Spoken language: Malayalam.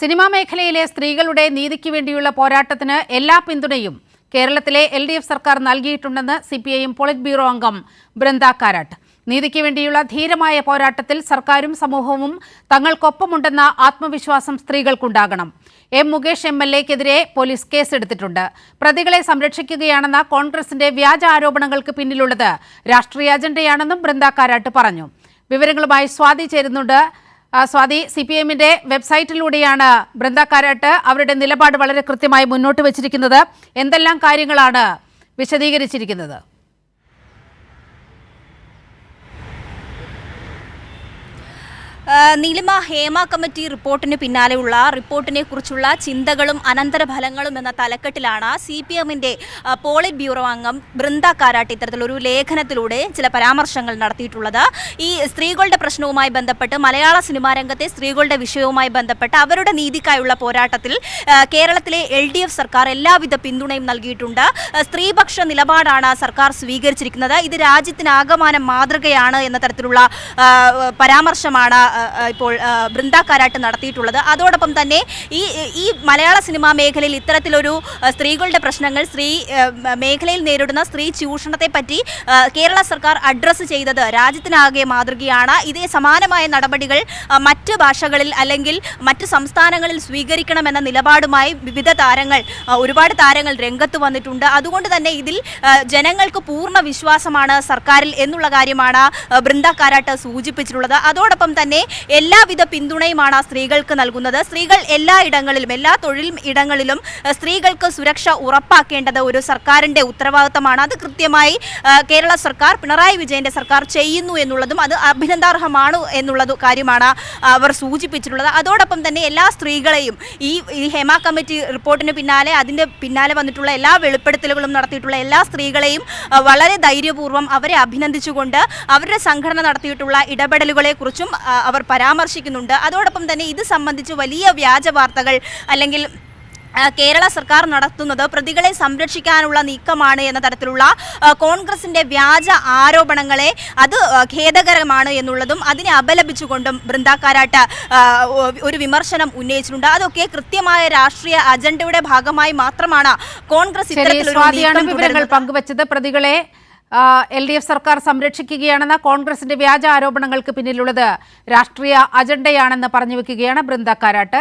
സിനിമാ മേഖലയിലെ സ്ത്രീകളുടെ നീതിക്ക് വേണ്ടിയുള്ള പോരാട്ടത്തിന് എല്ലാ പിന്തുണയും കേരളത്തിലെ എൽ ഡി എഫ് സർക്കാർ നൽകിയിട്ടുണ്ടെന്ന് C P I M polit bureau അംഗം ബൃന്ദ കാരാട്ട്. നീതിക്ക് വേണ്ടിയുള്ള ധീരമായ പോരാട്ടത്തിൽ സർക്കാരും സമൂഹവും തങ്ങൾക്കൊപ്പമുണ്ടെന്ന ആത്മവിശ്വാസം സ്ത്രീകൾക്കുണ്ടാകണം. എം മുകേഷ് എം എൽ എക്കെതിരെ പോലീസ് കേസെടുത്തിട്ടുണ്ട്. പ്രതികളെ സംരക്ഷിക്കുകയാണെന്ന കോൺഗ്രസിന്റെ വ്യാജ ആരോപണങ്ങൾക്ക് പിന്നിലുള്ളത് രാഷ്ട്രീയ അജണ്ടയാണെന്നും ബൃന്ദ കാരാട്ട് പറഞ്ഞു. വിവരങ്ങളുമായി സ്വാതി ചേരുന്നുണ്ട് സ്വാതി സി പി എമ്മിന്റെ വെബ്സൈറ്റിലൂടെയാണ് ബൃന്ദ കാരാട്ട് അവരുടെ നിലപാട് വളരെ കൃത്യമായി മുന്നോട്ട് വച്ചിരിക്കുന്നത്. എന്തെല്ലാം കാര്യങ്ങളാണ് വിശദീകരിച്ചിരിക്കുന്നത്? നീലിമ ഹേമ കമ്മിറ്റി റിപ്പോർട്ടിന് പിന്നാലെയുള്ള റിപ്പോർട്ടിനെ കുറിച്ചുള്ള ചിന്തകളും അനന്തരഫലങ്ങളും എന്ന തലക്കെട്ടിലാണ് സി പി എമ്മിന്റെ പോളിറ്റ് ബ്യൂറോ അംഗം ബൃന്ദ കാരാട്ട് ഇത്തരത്തിലൊരു ലേഖനത്തിലൂടെ ചില പരാമർശങ്ങൾ നടത്തിയിട്ടുള്ളത്. ഈ സ്ത്രീകളുടെ പ്രശ്നവുമായി ബന്ധപ്പെട്ട് മലയാള സിനിമാ രംഗത്തെ സ്ത്രീകളുടെ വിഷയവുമായി ബന്ധപ്പെട്ട് അവരുടെ നീതിക്കായുള്ള പോരാട്ടത്തിൽ കേരളത്തിലെ എൽ ഡി എഫ് സർക്കാർ എല്ലാവിധ പിന്തുണയും നൽകിയിട്ടുണ്ട്. സ്ത്രീപക്ഷ നിലപാടാണ് സർക്കാർ സ്വീകരിച്ചിരിക്കുന്നത്. ഇത് രാജ്യത്തിന് രാജ്യത്തിനാകമാനം മാതൃകയാണ് എന്ന തരത്തിലുള്ള പരാമർശമാണ് ഇപ്പോൾ ബൃന്ദ കാരാട്ട് നടത്തിയിട്ടുള്ളത്. അതോടൊപ്പം തന്നെ ഈ ഈ മലയാള സിനിമാ മേഖലയിൽ ഇത്തരത്തിലൊരു സ്ത്രീകളുടെ പ്രശ്നങ്ങൾ സ്ത്രീ മേഖലയിൽ നേരിടുന്ന സ്ത്രീ ചൂഷണത്തെ പറ്റി കേരള സർക്കാർ അഡ്രസ്സ് ചെയ്തത് രാജ്യത്തിനാകെ മാതൃകയാണ്. ഇതേ സമാനമായ നടപടികൾ മറ്റ് ഭാഷകളിൽ അല്ലെങ്കിൽ മറ്റ് സംസ്ഥാനങ്ങളിൽ സ്വീകരിക്കണമെന്ന നിലപാടുമായി വിവിധ താരങ്ങൾ ഒരുപാട് താരങ്ങൾ രംഗത്ത് വന്നിട്ടുണ്ട്. അതുകൊണ്ട് തന്നെ ഇതിൽ ജനങ്ങൾക്ക് പൂർണ വിശ്വാസമാണ് സർക്കാരിൽ എന്നുള്ള കാര്യമാണ് ബൃന്ദ കാരാട്ട് സൂചിപ്പിച്ചിട്ടുള്ളത്. അതോടൊപ്പം തന്നെ എല്ലാവിധ പിന്തുണയുമാണ് സ്ത്രീകൾക്ക് നൽകുന്നത്. സ്ത്രീകൾ എല്ലാ ഇടങ്ങളിലും എല്ലാ തൊഴിൽ ഇടങ്ങളിലും സ്ത്രീകൾക്ക് സുരക്ഷ ഉറപ്പാക്കേണ്ടത് ഒരു സർക്കാരിന്റെ ഉത്തരവാദിത്തമാണ്. അത് കൃത്യമായി കേരള സർക്കാർ പിണറായി വിജയന്റെ സർക്കാർ ചെയ്യുന്നു എന്നുള്ളതും അത് അഭിനന്ദാർഹമാണ് എന്നുള്ളത് കാര്യമാണ് അവർ സൂചിപ്പിച്ചിട്ടുള്ളത്. അതോടൊപ്പം തന്നെ എല്ലാ സ്ത്രീകളെയും ഈ ഹേമ കമ്മിറ്റി റിപ്പോർട്ടിന് പിന്നാലെ അതിന്റെ പിന്നാലെ വന്നിട്ടുള്ള എല്ലാ വെളിപ്പെടുത്തലുകളും നടത്തിയിട്ടുള്ള എല്ലാ സ്ത്രീകളെയും വളരെ ധൈര്യപൂർവം അവരെ അഭിനന്ദിച്ചുകൊണ്ട് അവരുടെ സംഘടന നടത്തിയിട്ടുള്ള ഇടപെടലുകളെ കുറിച്ചും അവർ പരാമർശിക്കുന്നുണ്ട്. അതോടൊപ്പം തന്നെ ഇത് സംബന്ധിച്ച് വലിയ വ്യാജ വാർത്തകൾ അല്ലെങ്കിൽ കേരള സർക്കാർ നടത്തുന്നത് പ്രതികളെ സംരക്ഷിക്കാനുള്ള നീക്കമാണ് എന്ന തരത്തിലുള്ള കോൺഗ്രസിന്റെ വ്യാജ ആരോപണങ്ങളെ അത് ഖേദകരമാണ് എന്നുള്ളതും അതിനെ അപലപിച്ചുകൊണ്ടും ബൃന്ദ കാരാട്ട് ആ, ഒ- ഒരു വിമർശനം ഉന്നയിച്ചിട്ടുണ്ട്. അതൊക്കെ കൃത്യമായ രാഷ്ട്രീയ അജണ്ടയുടെ ഭാഗമായി മാത്രമാണ് കോൺഗ്രസ് ഇത്തരത്തിലുള്ള പങ്കുവച്ചത് പ്രതികളെ എൽ ഡി എഫ് സർക്കാർ സംരക്ഷിക്കുകയാണെന്ന കോൺഗ്രസിന്റെ വ്യാജ ആരോപണങ്ങൾക്ക് പിന്നിലുള്ളത് രാഷ്ട്രീയ അജണ്ടയാണെന്ന് പറഞ്ഞു വെക്കുകയാണ് ബൃന്ദ കാരാട്ട്.